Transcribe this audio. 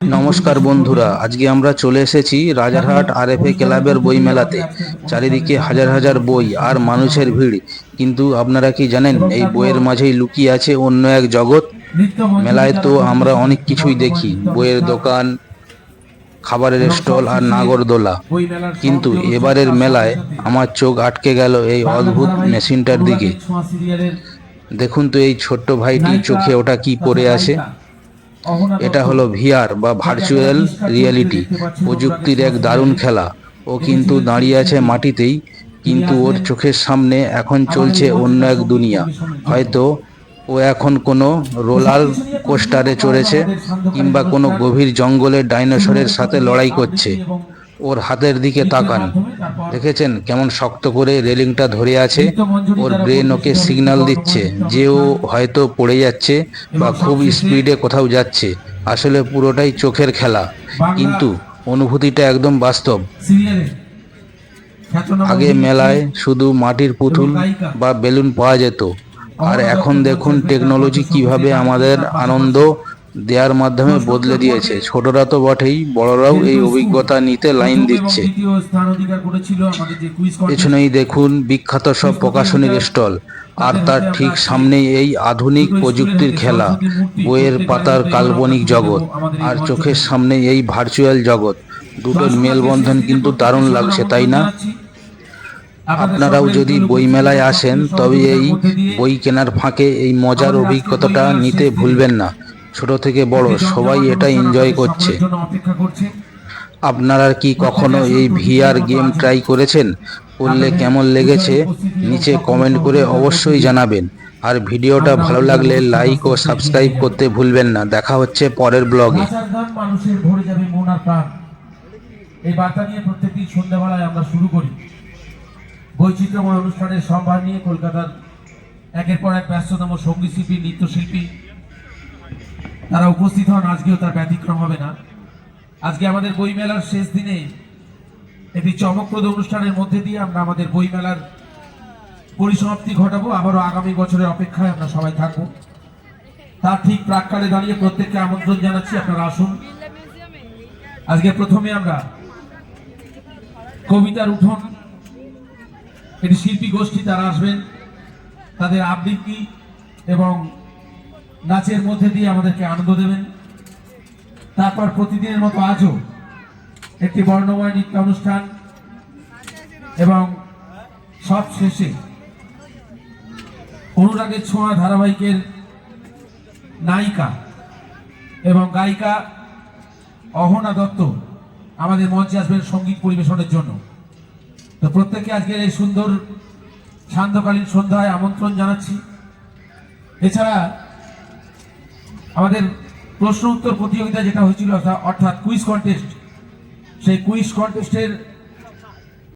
নমস্কার বন্ধুরা, আজকে আমরা চলে এসেছি রাজারহাট আর এফ এ ক্লাবের বই মেলাতে চারিদিকে হাজার হাজার বই আর মানুষের ভিড়। কিন্তু আপনারা কি জানেন, এই বইয়ের মাঝেই লুকিয়ে আছে অন্য এক জগৎ? মেলায় তো আমরা অনেক কিছুই দেখি। বইয়ের দোকান, খাবারের স্টল আর নাগরদোলা। কিন্তু এবারের মেলায় আমার চোখ আটকে গেল এই অদ্ভুত মেশিনটার দিকে। দেখুন তো এই ছোট্ট ভাইটি চোখে ওটা কি পরে আছে। এটা হলো ভিআর বা ভার্চুয়াল রিয়েলিটি প্রযুক্তির এক দারুণ খেলা। ও কিন্তু দাঁড়িয়ে আছে মাটিতেই কিন্তু ওর চোখের সামনে এখন চলছে অন্য এক দুনিয়া। হয়তো ও এখন কোনো রোলার কোস্টারে চড়েছে কিংবা কোনো গভীর জঙ্গলের ডাইনোসরের সাথে লড়াই করছে। ওর হাতের দিকে তাকান। দেখেছেন কেমন শক্ত করে রেলিংটা ধরে আছে। ওর ব্রেন ওকে সিগন্যাল দিচ্ছে যে ও হয়তো পড়ে যাচ্ছে বা খুব স্পিডে কোথাও যাচ্ছে। আসলে পুরোটাই চোখের খেলা। কিন্তু অনুভূতিটা একদম বাস্তব। আগে মেলায় শুধু মাটির পুতুল বা বেলুন পাওয়া যেত। আর এখন দেখুন টেকনোলজি কীভাবে আমাদের আনন্দ দেওয়ার মাধ্যমে বদলে দিয়েছে। ছোটরা তো বটেই বড়রাও এই অভিজ্ঞতা নিতে লাইন দিচ্ছে। পেছনেই দেখুন বিখ্যাত সব প্রকাশনীর স্টল। আর তার ঠিক সামনেই এই আধুনিক প্রযুক্তির খেলা বইয়ের পাতার কাল্পনিক জগৎ। আর চোখের সামনে এই ভার্চুয়াল জগৎ। দুটোর মেলবন্ধন কিন্তু দারুণ লাগছে তাই না? আপনারাও যদি বইমেলায় আসেন তবে এই বই কেনার ফাঁকে এই মজার অভিজ্ঞতাটা নিতে ভুলবেন না। ছোট থেকে বড় সবাই এটা এনজয় করছে। আপনারা কি কখনো এই ভিআর গেম ট্রাই করেছেন? করলে কেমন লেগেছে? নিচে কমেন্ট করে অবশ্যই জানাবেন। আর ভিডিওটা ভালো লাগলে লাইক ও সাবস্ক্রাইব করতে ভুলবেন না। দেখা হচ্ছে পরের ব্লগে মানুষের ভরে যাবে মন আর প্রাণ। এই বার্তা নিয়ে প্রত্যেকদিন সন্ধ্যাবেলায় আমরা শুরু করি। বৈচিত্র্যময় অনুষ্ঠানের সম্ভার নিয়ে কলকাতার একের পর এক ব্যস্ততম সংগীত শিল্পী নৃত্যশিল্পী তারা উপস্থিত হন, আজকেও তার ব্যতিক্রম হবে না। আজকে আমাদের বইমেলার শেষ দিনে একটি চমকপ্রদ অনুষ্ঠানের মধ্যে দিয়ে আমরা আমাদের বইমেলার পরিসমাপ্তি ঘটাবো। আবারও আগামী বছরের অপেক্ষায় আমরা সবাই থাকব। তার ঠিক প্রাককালে দাঁড়িয়ে প্রত্যেককে আমন্ত্রণ জানাচ্ছি, আপনারা আসুন। আজকে প্রথমে আমরা কবিতার উঠোন, এটি শিল্পী গোষ্ঠী, তারা আসবেন। তাদের আবৃত্তি এবং নাচের মধ্যে দিয়ে আমাদেরকে আনন্দ দেবেন। তারপর প্রতিদিনের মতো আজও একটি বর্ণময় নৃত্য অনুষ্ঠান এবং সব শেষে অনুরাগের ছোঁয়া ধারাবাহিকের নায়িকা এবং গায়িকা অহনা দত্ত আমাদের মঞ্চে আসবেন সংগীত পরিবেশনের জন্য। তো প্রত্যেককে আজকের এই সুন্দর সান্ধ্যকালীন সন্ধ্যায় আমন্ত্রণ জানাচ্ছি। এছাড়া আমাদের প্রশ্ন উত্তর প্রতিযোগিতা যেটা হয়েছিল অর্থাৎ- কুইজ কন্টেস্ট সেই কুইজ কন্টেস্টের